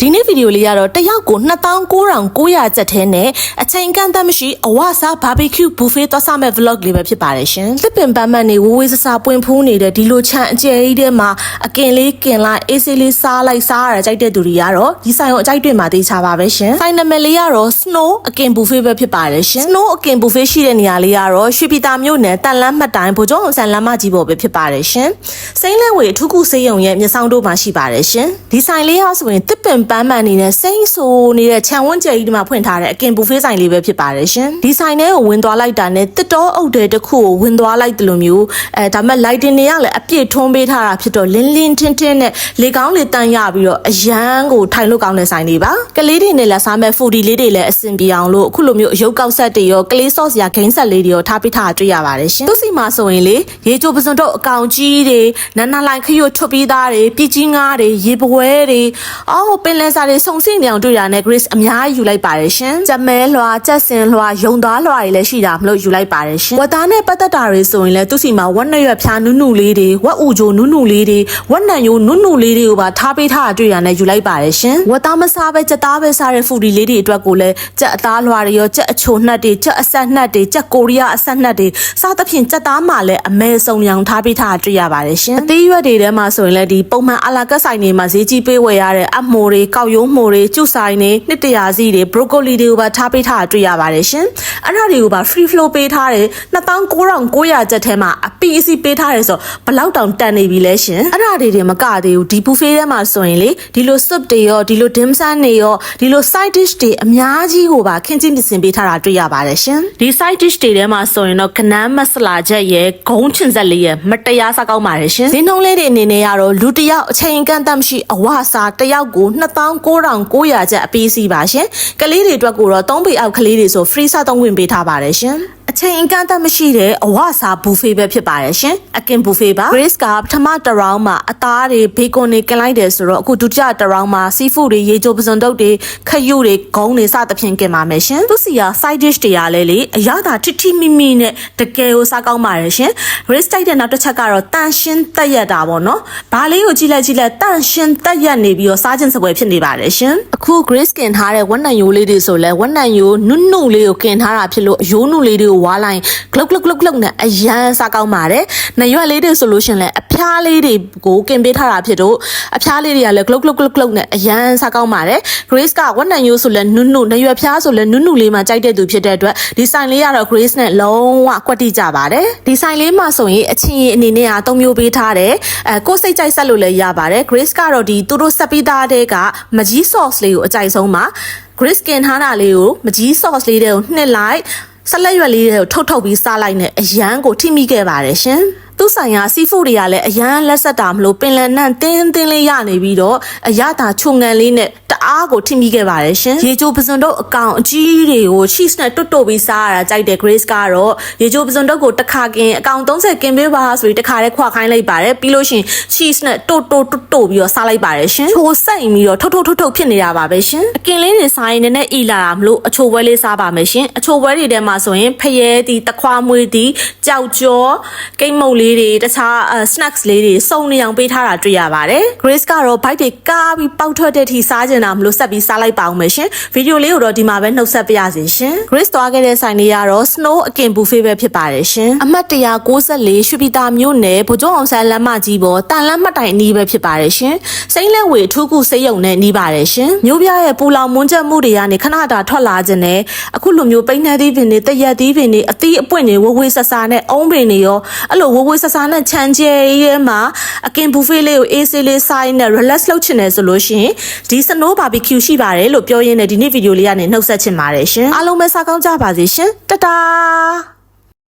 ဒီနေ့ဗီဒီယိုလေးကတော့တစ်ယောက်ကို2900ကျပ်ထဲနဲ့အချိန်ကန့်သတ်မရှိအဝစား barbecue buffet သွားစားမဲ့ vlog လေးပဲဖြစ်ပါတယ်ရှင်သစ်ပင်ပန်းမန်နေဝဝေးဆဆပွင့်ဖူးနေတဲ့ဒီလိုချမ်းအကျယ်ကြီးထဲမှာအကင်လေးကင်လိုက်အေးဆေးလေးစားလိုက်စားရတာကြိုက်တဲ့သူတွေကတော့ဒီဆိုင်ကိုအကြိုက်တွေ့မှာသိချပါပဲရှင်ဆိုင်နံပါတ်လေးကတော့ snow အကင် buffet ပဲဖြစ်ပါတယ်ရှင် snow အကင် buffet ရှိတဲ့နေရာလေးကတော့ရွှေပြည်သာမြို့နယ်တန်လန်းမှတ်တိုင်းဗိုလ်ချုပ်အောင်ဆန်းလမ်းမကြီးပေါ်ပဲဖြစ်ပါတယ်ရှင်စိမ့်လဲဝေအထူးကုစေးရုံရဲ့မျက်စောင်းတို့မှာရှိပါတယ်ရှင်ဒီဆိုင်လေးဟာဆိုရင်တစ်ပင်ပန်းမှန်နေတဲ့စိမ့်ဆိုနေတဲ့ခြံဝန်းကျယ်ကြီးဒီမှာဖွင့်ထားတဲ့အကင် buffet ဆိုင်လေးပဲဖြစ်ပါတယ်ရှင်ဒီဆိုင်ထဲကိုဝင်သွားလိုက်တာနဲ့တစ်တော်အုပ်တဲ့တစ်ခုကိုဝင်သွားလိုက်တယ်လို့မျိုးအဲဒါမဲ့ lighting တွေကလည်းအပြည့်ထွန်းပေးထားတာဖြစ်တော့လင်းလင်းထင်းထင်းနဲ့လေကောင်းလေတန်းရပြီးတော့အရန်ကိုထိုင်လို့ကောင်းတဲ့ဆိုင်လေးပါကလေးတွေနဲ့လက်စားမဲ့ foodie လေးတွေလည်းအဆင်ပြေအောင်လို့အခုလိုမျိုးအယုတ်ကောက်ဆက်တွေရောကလေး sauce ရာဂိမ်းဆက်လေးတွေရောထားပေးထားတာတွေ့ရပါတယ်ရှင်သူစီမှာဆိုရင်လေရေချိုပစုံတော့အကောင်ကြီးတွေနန်းနလိုင်ခရွတ်ထွတ်ပြီးသားတွေပြကြီးငါးတွေရေပွဲတွေအော်ပင်လယ်စာတွေစုံစိမ့်နေအောင်တွေ့ရတဲ့ Grace အများကြီးယူလိုက်ပါတယ်ရှင်ကြက်မဲလွှာကြက်စင်လွှာယုံသားလွှာတွေလည်းရှိတာမလို့ယူလိုက်ပါတယ်ရှင်ဝတ်သားနဲ့ပတ်သက်တာတွေဆိုရင်လည်းသူစီမှာဝက်နှစ်ရွက်ဖြားနုနုလေးတွေဝက်ဥဂျိုနုနုလေးတွေဝက်နံယိုနုနုလေးတွေကိုပါထားပေးထားတာတွေ့ရတဲ့ယူလိုက်ပါတယ်ရှင်ဝတ်သားမစားပဲကြက်သားပဲစားတဲ့ဖူဒီလေးတွေအတွက်ကိုလည်းကြက်အသားလွှာတွေရောကြက်အချိုနှက်တွေကြက်အဆက်နှက်တွေကြက်ကိုရီးယားအဆက်နှက်တွေစားသဖြင့်ကြက်သားမှလည်းအမဲဆုံးရောင်ထားပေးထားတာတွေ့ရပါတယ်ရှင်အသေးရွက်တွေထဲမှာဆိုရင်လည်းဒီပုံမှန်အလာကတ်ဆိုင်တွေမှာဈေးကြီးပေးဝယ်ရတဲ့အမိုးတွေကောက်ရုံးမိုးတွေကျုဆိုင်တွေနှစ်တရာစီတွေ broccoli တွေကိုပါထားပေးထားတာတွေ့ရပါတယ်ရှင်အဲ့ဒါတွေကိုပါ free flow ပေးထားတယ်2900ကျပ်ထဲမှာအပီအစီပေးထားတယ်ဆိုဘလောက်တောင်တန်နေပြီလဲရှင်အဲ့ဒါတွေတွေမကသေးဘူးဒီ buffet ထဲမှာဆိုရင်လေဒီလို soup တွေရောဒီလို dim sum တွေရောဒီလို side dish တွေအများကြီးကိုပါခင်းချင်းပြင်ဆင်ပေးထားတာတွေ့ရပါတယ်ရှင်ဒီ side dish တွေထဲမှာဆိုရင်တော့ကနန်းမဆလာချက်ရဲ့ဂုံးချင်ဆက်လေးရဲ့မတရားစားကောင်းပါတယ်ရှင်ဈေးနှုန်းလေးတွေအနေနဲ့ကတော့လူတစ်ယောက်အချိန်ကန့်သတ်မရှိအဝစားတစ်ယောက်ကို2900ကျပ်အပေးစီပါရှင်ကလေးတွေအတွက်ကိုတော့3ပေအောက်ကလေးတွေဆို free စားသုံးခွင့်ပေးထားပါတယ်ရှင် အချိန်အကန့်အသတ်မရှိတဲ့အဝစာဘူဖေးပဲဖြစ်ပါတယ်ရှင်အကင်ဘူဖေးပါ Grace ကပထမတစ်ရောင်းမှာအသားတွေဘေကွန်တွေကင်လိုက်တယ်ဆိုတော့အခုဒုတိယတစ်ရောင်းမှာစီးဖူးတွေရေချိုပစုံတုပ်တွေခရုတွေဂုံးတွေစသဖြင့်ကင်ပါမယ်ရှင်သူစီက side dish တွေကလည်းလေအရသာထိထိမိမိနဲ့တကယ်ကိုစားကောင်းပါတယ်ရှင် Grace တိုက်တဲ့နောက်တစ်ချက်ကတော့တန်ရှင်းတက်ရက်တာပေါ့နော်ဘာလေးကိုကြည့်လိုက်ကြည့်လိုက်တန်ရှင်းတက်ရက်နေပြီးတော့စားခြင်းစပွဲဖြစ်နေပါတယ်ရှင်အခု Grace ကင်ထားတဲ့ဝက်နံယိုးလေးတွေဆိုလဲဝက်နံယိုးနုနုလေးကိုကင်ထားတာဖြစ်လို့အယိုးနုလေးတွေကိုဝါးလိုက်ဂလုတ်ဂလုတ်ဂလုတ်ဂလုတ်နဲ့အရန်စားကောင်းပါတယ်။နရွက်လေးတွေဆိုလို့ရှင်လဲအဖျားလေးတွေကိုကင်ပေးထားတာဖြစ်တော့အဖျားလေးတွေကလည်းဂလုတ်ဂလုတ်ဂလုတ်ဂလုတ်နဲ့အရန်စားကောင်းပါတယ်။ Grace ကဝက်နံယိုးဆိုလဲနုနုနရွက်ဖျားဆိုလဲနုနုလေးမှကြိုက်တဲ့သူဖြစ်တဲ့အတွက်ဒီဆိုင်လေးကတော့ Grace နဲ့လုံးဝကွက်တိကြပါတယ်။ဒီဆိုင်လေးမှာဆိုရင်အချင်းရင်အနေနဲ့ကသုံးမျိုးပေးထားတယ်။အဲကိုယ်စိတ်ကြိုက်ဆက်လို့လည်းရပါတယ်။ Grace ကတော့ဒီသူတို့ဆက်ပြီးသားတဲ့ကမကြီး sauce လေးကိုအကြိုက်ဆုံးပါ။ Grace ကင်ထားတာလေးကိုမကြီး sauce လေးတွေကိုနှစ်လိုက် ဆက်လက်ရွက်လေးတွေကိုထုတ်ထုတ်ပြီးစားလိုက်နဲ့အရန်ကိုထိမိခဲ့ပါတယ်ရှင်သူဆိုင်ရာစီဖူတွေကလည်းအရန်လက်ဆက်တာမလို့ပင်လယ်နန့်တင်းတင်းလေးရနေပြီးတော့အရသာချုံငံလေးနဲ့တ အားကိုထိမိခဲ့ပါတယ်ရှင်ရေချိုပစုံတော့အကောင်အကြီးတွေကို cheese နဲ့တွတ်တွတ်ပြီးစားရတာကြိုက်တဲ့ Grace ကတော့ရေချိုပစုံတော့ကိုတစ်ခါကင်အကောင်30ကင်ပေးပါဆိုပြီးတစ်ခါတည်းခွာခိုင်းလိုက်ပါတယ်ပြီးလို့ရှိရင် cheese နဲ့တွတ်တွတ်တွတ်တွတ်ပြီးတော့စားလိုက်ပါတယ်ရှင်ချိုစိတ်ပြီးတော့ထုတ်ထုတ်ထုတ်ထုတ်ဖြစ်နေတာပါပဲရှင်အကင်လေးတွေစားရင်လည်းအီလာတာမလို့အချိုပွဲလေးစားပါမယ်ရှင်အချိုပွဲတွေထဲမှာဆိုရင်ဖရဲတီတခွားမွေးတီကြောက်ကြောကိတ်မုတ်လေးတွေတခြား snacks လေးတွေစုံနေအောင်ပေးထားတာတွေ့ရပါတယ် Grace ကတော့ bite တွေကားပြီးပေါက်ထွက်တဲ့အထိစားကျင်တာမလို့ဆက်ပြီးစားလိုက်ပါအောင်မယ်ရှင်ဗီဒီယိုလေးကိုတော့ဒီမှာပဲနှုတ်ဆက်ပြရစီရှင် Grace သွားခဲ့တဲ့ဆိုင်လေးကတော့ Snow အကင် buffet ပဲဖြစ်ပါတယ်ရှင်အမှတ်194ရွှေပြည်သာမြို့နယ်ဗိုလ်ချုပ်အောင်ဆန်းလမ်းမကြီးပေါ်တန်လမ်းမှတ်တိုင်အနီးပဲဖြစ်ပါတယ်ရှင်စိမ့်လက်ဝေထူးကူစိတ်ယုံနဲ့နီးပါတယ်ရှင်မြို့ပြရဲ့ပူလောင်မွန်းချက်မှုတွေကနေခဏတာထွက်လာခြင်းနဲ့အခုလိုမျိုးပိန်းနှဲသီးပင်တွေတရက်သီးပင်တွေအသီးအပွင့်တွေဝဝေးဆဆာနဲ့အုံးပင်တွေရောအဲ့လိုဝဝေးဆဆာနဲ့ခြံကျဲရဲမှာအကင် buffet လေးကိုအေးဆေးလေးစားရင်းနဲ့ relax လုပ်ချင်တယ်ဆိုလို့ရှိရင်ဒီ snow barbecue ရှိပါတယ်လို့ပြောရင်းနဲ့ဒီနေ့ဗီဒီယိုလေးကနေနှုတ်ဆက်ချင်ပါတယ်ရှင်အားလုံးပဲစားကောင်းကြပါစေရှင်တတား